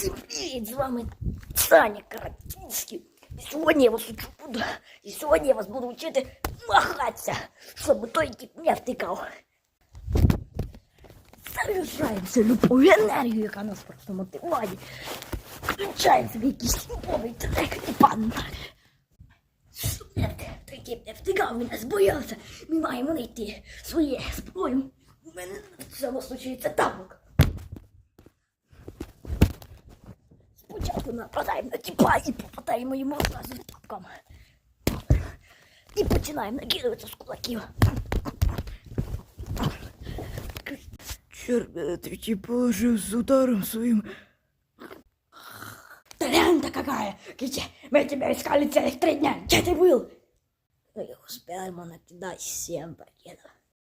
привіт! З вами Саня Каратинський. І сьогодні я вас учу буду. І сьогодні я вас буду вчити махатися, щоб той тип не втикав. Заряджаємося любою енергію, яка нас просто мотивує. Включаємо собі якийсь новий трек і погнали. Супер! Той тип не втикав, він нас боявся. Ми маємо знайти своє зброю. У мене в цьому случаї це табок. Спочатку нападаємо на тіпа і попадаємо йому одразу тапком. І починаємо накидуватися з кулаків. Черт, ты типа положил с ударом своим. Талента какая! Кити, мы тебя искали целых три дня. Где ты был? Ну и успел ему накидать семь пакетов.